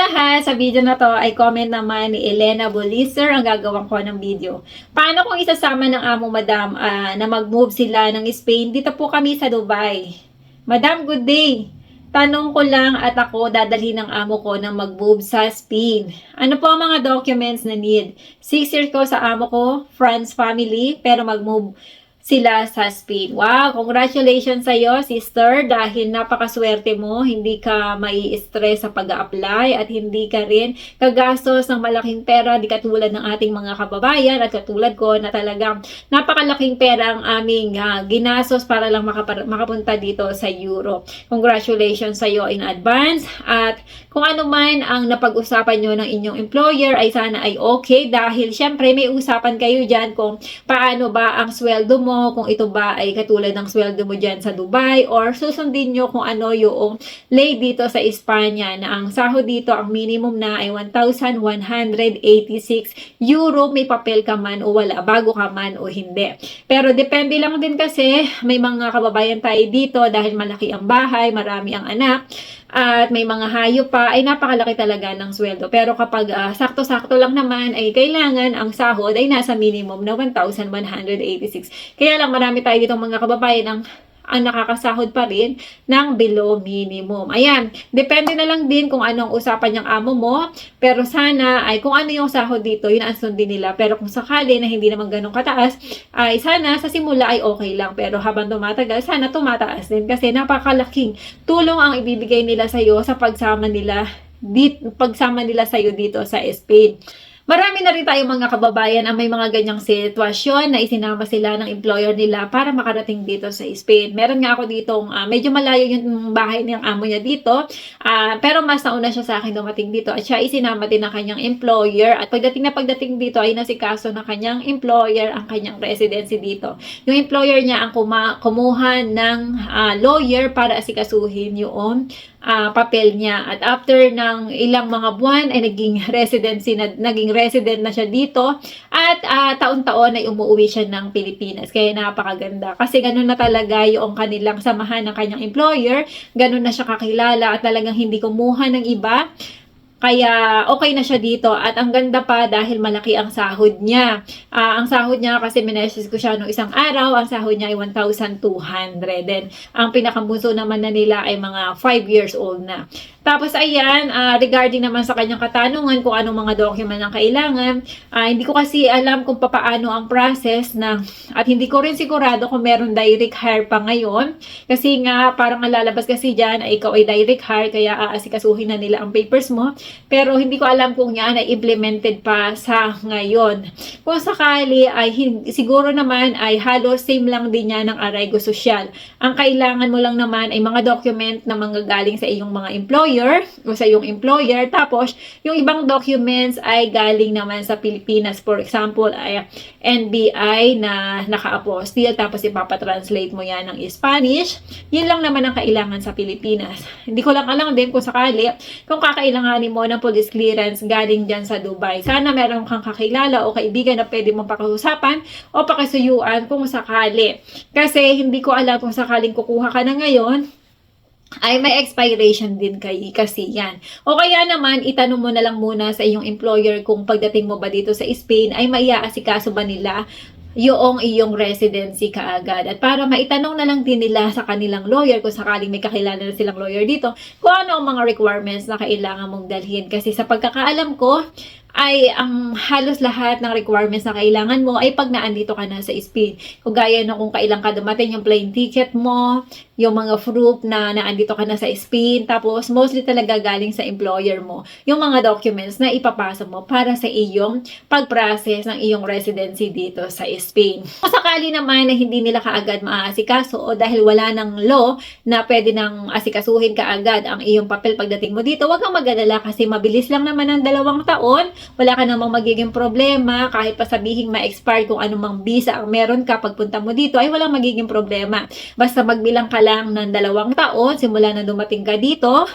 lahat, sa video na to ay comment naman ni Elena Bolister ang gagawin ko ng video. Paano kung isasama ng amo madam ah, na mag-move sila ng Spain? Dito po kami sa Dubai. Madam, good day. Tanong ko lang at ako dadalhin ng amo ko na mag-move sa Spain. Ano po ang mga documents na need? Six years ko sa amo ko, friends, family, pero mag-move sila sa Spain. Wow, congratulations sa iyo, sister, dahil napakaswerte mo, hindi ka mai stress sa pag-apply at hindi ka rin kagastos ng malaking pera, di katulad ng ating mga kababayan at katulad ko na talagang napakalaking pera ang aming ah, ginastos para lang makapunta dito sa Europe. Congratulations sa iyo in advance at kung ano man ang napag-usapan nyo ng inyong employer ay sana ay okay dahil syempre may usapan kayo dyan kung paano ba ang sweldo mo, kung ito ba ay katulad ng sweldo mo dyan sa Dubai or susundin nyo kung ano yung lay dito sa Espanya na ang sahod dito ang minimum na ay 1,186 euro may papel ka man o wala bago ka man o hindi. Pero depende lang din kasi may mga kababayan tayo dito dahil malaki ang bahay, marami ang anak at may mga hayop pa, ay napakalaki talaga ng sweldo. Pero kapag ah, sakto-sakto lang naman, ay kailangan ang sahod ay nasa minimum na 1,186. Kaya lang marami tayo dito mga kababayan ang ang nakakasahod pa rin ng below minimum. Ayan, depende na lang din kung anong usapan niyang amo mo, pero sana ay kung ano yung sahod dito, yun ang sundin nila. Pero kung sakali na hindi naman ganun kataas, ay sana sa simula ay okay lang. Pero habang tumatagal, sana tumataas din kasi napakalaking tulong ang ibibigay nila sa iyo sa pagsama nila dit pagsama nila sa iyo dito sa Spain. Marami na rin tayong mga kababayan ang may mga ganyang sitwasyon na isinama sila ng employer nila para makarating dito sa Spain. Meron nga ako dito, medyo malayo yung bahay ng amo niya dito, ah, pero mas nauna siya sa akin dumating dito at siya isinama din ng kanyang employer at pagdating na pagdating dito ay nasikaso ng kanyang employer ang kanyang residency dito. Yung employer niya ang kuma- kumuha ng ah, lawyer para asikasuhin yung ah, papel niya. At after ng ilang mga buwan ay naging residency na naging resident na siya dito at ah, taon-taon ay umuwi siya ng Pilipinas. Kaya napakaganda kasi ganun na talaga yung kanilang samahan ng kanyang employer, ganun na siya kakilala at talagang hindi kumuha ng iba. Kaya okay na siya dito at ang ganda pa dahil malaki ang sahod niya. Ah, ang sahod niya kasi minesis ko siya nung isang araw, ang sahod niya ay 1,200. Then ang pinakambunso naman na nila ay mga 5 years old na. Tapos ayan, ah, regarding naman sa kanyang katanungan kung anong mga document ang kailangan, ah, hindi ko kasi alam kung papaano ang process na at hindi ko rin sigurado kung meron direct hire pa ngayon. Kasi nga parang ang lalabas kasi diyan ay ikaw ay direct hire kaya aasikasuhin na nila ang papers mo. Pero hindi ko alam kung yan ay implemented pa sa ngayon. Kung sakali ay siguro naman ay halos same lang din yan ng Araygo Social. Ang kailangan mo lang naman ay mga document na manggagaling sa iyong mga employer o sa iyong employer. Tapos, yung ibang documents ay galing naman sa Pilipinas. For example, ay NBI na naka-apostille tapos ipapatranslate mo yan ng Spanish. Yun lang naman ang kailangan sa Pilipinas. Hindi ko lang alam din kung sakali kung kakailanganin mo ng police clearance galing dyan sa Dubai. Sana meron kang kakilala o kaibigan na pwede mong pakiusapan o pakisuyuan kung sakali. Kasi hindi ko alam kung sakaling kukuha ka na ngayon, ay may expiration din kay kasi yan. O kaya naman, itanong mo na lang muna sa iyong employer kung pagdating mo ba dito sa Spain ay maiaasikaso ba nila yung iyong residency kaagad. At para maitanong na lang din nila sa kanilang lawyer kung sakaling may kakilala na silang lawyer dito, kung ano ang mga requirements na kailangan mong dalhin. Kasi sa pagkakaalam ko, ay ang halos lahat ng requirements na kailangan mo ay pag naandito ka na sa Spain. Kung gaya na kung kailan ka dumating yung plane ticket mo, yung mga proof na naandito ka na sa Spain, tapos mostly talaga galing sa employer mo, yung mga documents na ipapasa mo para sa iyong pag-process ng iyong residency dito sa Spain. Kung sakali naman na hindi nila kaagad maaasikaso o dahil wala ng law na pwede nang asikasuhin kaagad ang iyong papel pagdating mo dito, huwag kang mag-alala kasi mabilis lang naman ng dalawang taon wala ka namang magiging problema, kahit pa sabihin ma-expire kung anumang visa ang meron ka pagpunta mo dito, ay walang magiging problema. Basta magbilang ka lang ng dalawang taon, simula na dumating ka dito,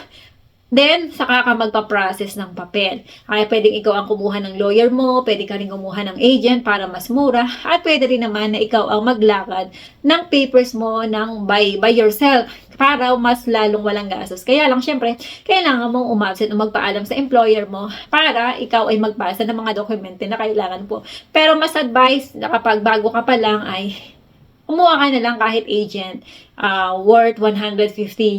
Then, saka ka magpa-process ng papel. Kaya pwedeng ikaw ang kumuha ng lawyer mo, pwede ka rin kumuha ng agent para mas mura, at pwede rin naman na ikaw ang maglakad ng papers mo ng by, by yourself para mas lalong walang gastos. Kaya lang, syempre, kailangan mong umabsent o magpaalam sa employer mo para ikaw ay magpasa ng mga dokumente na kailangan po. Pero mas advice na kapag bago ka pa lang ay kumuha ka na lang kahit agent ah, worth 150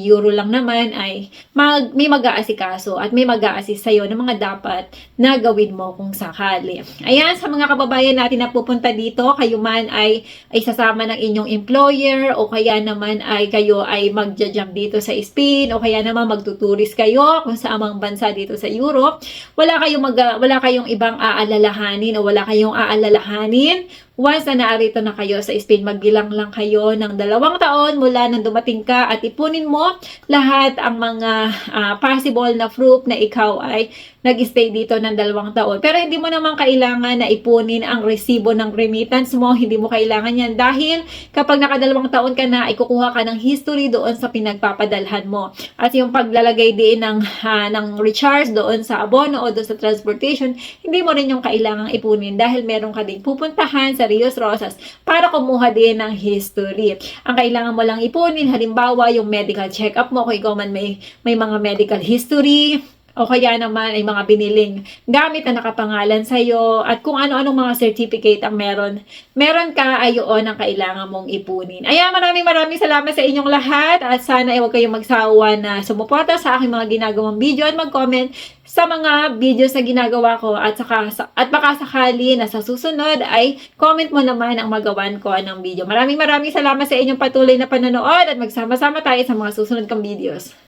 euro lang naman ay mag, may mag-aasikaso at may mag-a-assist sa'yo ng mga dapat na gawin mo kung sakali. Ayan, sa mga kababayan natin na pupunta dito, kayo man ay, ay sasama ng inyong employer o kaya naman ay kayo ay magja-jump dito sa Spain o kaya naman magtuturis kayo kung sa amang bansa dito sa Europe, wala kayong mag, wala kayong ibang aalalahanin o wala kayong aalalahanin once na naarito na kayo sa Spain, magbilang lang kayo ng dalawang taon mula nang dumating ka at ipunin mo lahat ang mga ah, possible na proof na ikaw ay nag-stay dito ng dalawang taon. Pero hindi mo naman kailangan na ipunin ang resibo ng remittance mo. Hindi mo kailangan yan dahil kapag nakadalawang taon ka na, ikukuha ka ng history doon sa pinagpapadalhan mo. At yung paglalagay din ng, ah, ng recharge doon sa abono o doon sa transportation, hindi mo rin yung kailangang ipunin dahil meron ka din pupuntahan sa Rios Rosas para kumuha din ng history. Ang kailangan mo lang ipunin, halimbawa yung medical check-up mo kung ikaw man may, may mga medical history, o kaya naman ay mga biniling gamit na nakapangalan sa'yo at kung ano-anong mga certificate ang meron, meron ka ay yun ang kailangan mong ipunin. Ayan, maraming maraming salamat sa inyong lahat at sana ay huwag kayong magsawa na sumuporta sa aking mga ginagawang video at mag-comment sa mga videos na ginagawa ko at saka at baka sakali na sa susunod ay comment mo naman ang magawan ko ng video. Maraming maraming salamat sa inyong patuloy na panonood at magsama-sama tayo sa mga susunod kong videos.